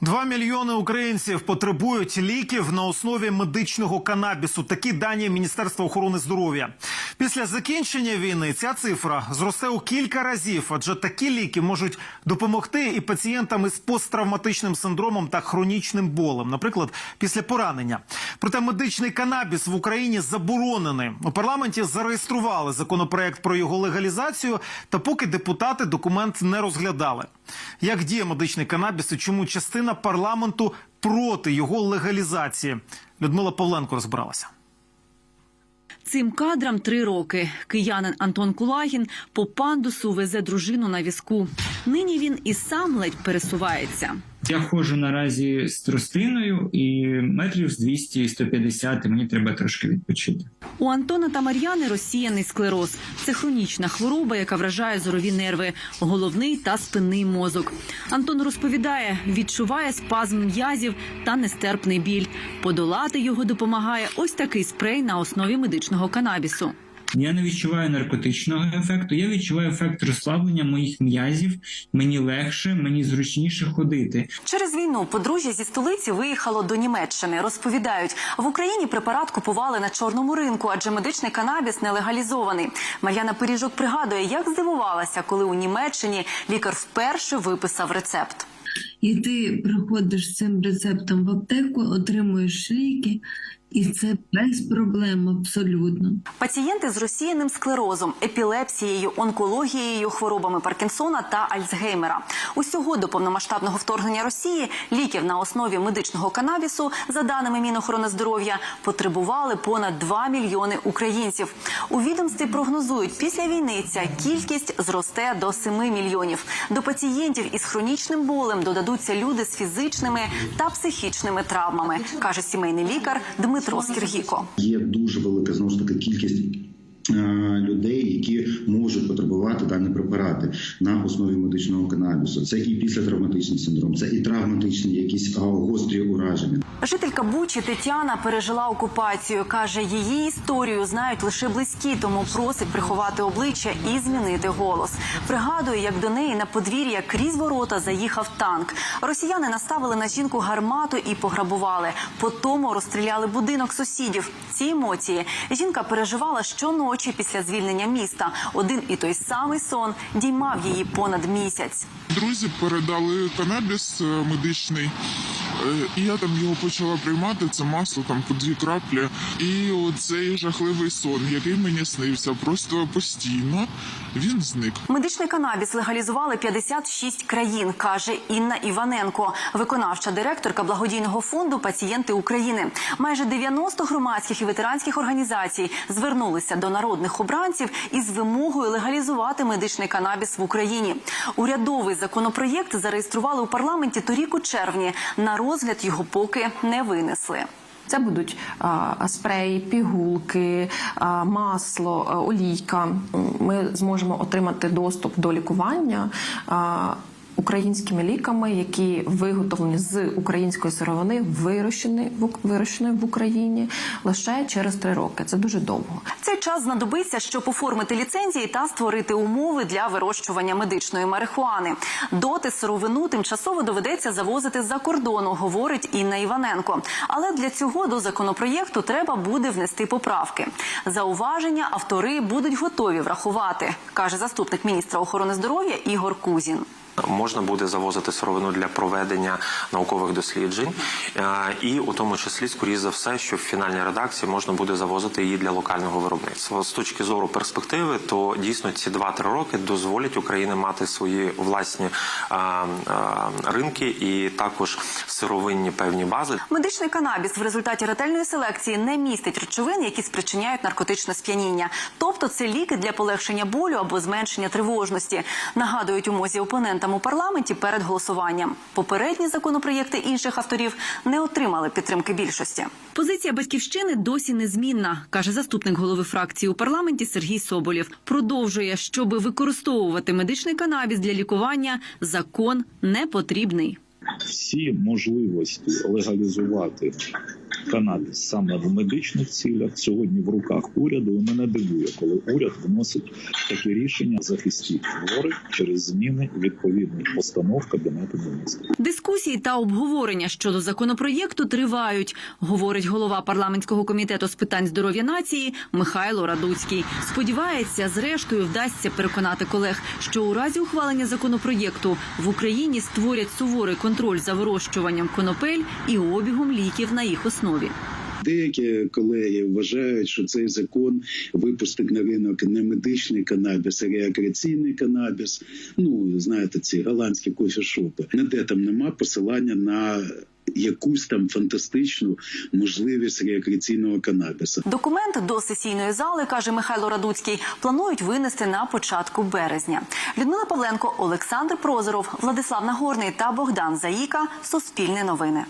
Два мільйони українців потребують ліків на основі медичного канабісу. Такі дані Міністерства охорони здоров'я. Після закінчення війни ця цифра зросте у кілька разів, адже такі ліки можуть допомогти і пацієнтам із посттравматичним синдромом та хронічним болем, наприклад, після поранення. Проте медичний канабіс в Україні заборонений. У парламенті зареєстрували законопроект про його легалізацію, та поки депутати документ не розглядали. Як діє медичний канабіс і чому частина парламенту проти його легалізації? Людмила Павленко розбиралася. Цим кадрам три роки. Киянин Антон Кулагін по пандусу везе дружину на візку. Нині він і сам ледь пересувається. Я ходжу наразі з тростиною і метрів з 200-150, і мені треба трошки відпочити. У Антона та Мар'яни розсіяний склероз. Це хронічна хвороба, яка вражає зорові нерви, головний та спинний мозок. Антон розповідає, відчуває спазм м'язів та нестерпний біль. Подолати його допомагає ось такий спрей на основі медичного канабісу. Я не відчуваю наркотичного ефекту, я відчуваю ефект розслаблення моїх м'язів. Мені легше, мені зручніше ходити. Через війну подружжя зі столиці виїхало до Німеччини. Розповідають, в Україні препарат купували на чорному ринку, адже медичний канабіс не легалізований. Мар'яна Пиріжок пригадує, як здивувалася, коли у Німеччині лікар вперше виписав рецепт. І ти приходиш з цим рецептом в аптеку, отримуєш ліки, і це без проблем абсолютно. Пацієнти з розсіяним склерозом, епілепсією, онкологією, хворобами Паркінсона та Альцгеймера. Усього до повномасштабного вторгнення Росії ліків на основі медичного канабісу, за даними Мінохорони здоров'я, потребували понад 2 мільйони українців. У відомстві прогнозують, після війни ця кількість зросте до 7 мільйонів. До пацієнтів із хронічним болем додадуться люди з фізичними та психічними травмами, каже сімейний лікар Дмитро Скіргіко. Є дуже велика знову ж таки кількість. Людей, які можуть потребувати дані препарати на основі медичного канабісу, це і післятравматичний синдром, це і травматичні якісь гострі ураження. Жителька Бучі Тетяна пережила окупацію. каже, її історію знають лише близькі, тому просить приховати обличчя і змінити голос. Пригадує, як до неї на подвір'я крізь ворота заїхав танк. Росіяни наставили на жінку гармату і пограбували. Потому розстріляли будинок сусідів. Ці емоції жінка переживала щоночі після звільнення міста. Один і той самий сон діймав її понад місяць. Друзі передали канабіс е, медичний, і я там його почала приймати. Це масло там по дві краплі. І оцей жахливий сон, який мені снився, просто постійно він зник. Медичний канабіс легалізували 56 країн, каже Інна Іваненко, виконавча директорка благодійного фонду Пацієнти України. Майже 90 громадських і ветеранських організацій звернулися до народних обранців із вимогою легалізувати медичний канабіс в Україні. Урядовий законопроєкт зареєстрували у парламенті торік у червні. На розгляд його поки не винесли. Це будуть а, спреї, пігулки, а, масло, а, олійка. Ми зможемо отримати доступ до лікування. А, Українськими ліками, які виготовлені з української сировини, вирощені вирощені в Україні лише через три роки. Це дуже довго. Цей час знадобиться, щоб оформити ліцензії та створити умови для вирощування медичної марихуани. Доти сировину тимчасово доведеться завозити з-за кордону, говорить Інна Іваненко. Але для цього до законопроєкту треба буде внести поправки. Зауваження автори будуть готові врахувати, каже заступник міністра охорони здоров'я Ігор Кузін. Можна буде завозити сировину для проведення наукових досліджень, е, і у тому числі, скоріш за все, що в фінальній редакції можна буде завозити її для локального виробництва. З точки зору перспективи, то дійсно ці 2-3 роки дозволять Україні мати свої власні е, е, ринки і також сировинні певні бази. Медичний канабіс в результаті ретельної селекції не містить речовин, які спричиняють наркотичне сп'яніння. Тобто це ліки для полегшення болю або зменшення тривожності. Нагадують у мозі опонентам у парламенті перед голосуванням. Попередні законопроєкти інших авторів не отримали підтримки більшості. Позиція батьківщини досі незмінна, каже заступник голови фракції у парламенті Сергій Соболєв. Продовжує, щоб використовувати медичний канабіс для лікування, закон не потрібний. всі можливості легалізувати канабіс саме в медичних цілях сьогодні в руках уряду. І мене дивує, коли уряд вносить такі рішення захистіть хворих через зміни відповідних постанов кабінету міністрів. Дискусії та обговорення щодо законопроєкту тривають, говорить голова парламентського комітету з питань здоров'я нації Михайло Радуцький. Сподівається, зрештою вдасться переконати колег, що у разі ухвалення законопроєкту в Україні створять суворий контроль за вирощуванням конопель і обігом ліків на їх основі. Деякі колеги вважають, що цей закон випустить на ринок не медичний канабіс, а рекреаційний канабіс. Ну знаєте, ці голландські кофішопи. Ніде там нема посилання на якусь там фантастичну можливість рекреаційного канабіса. Документ до сесійної зали, каже Михайло Радуцький, планують винести на початку березня. Людмила Павленко, Олександр Прозоров, Владислав Нагорний та Богдан Заїка. Суспільне новини.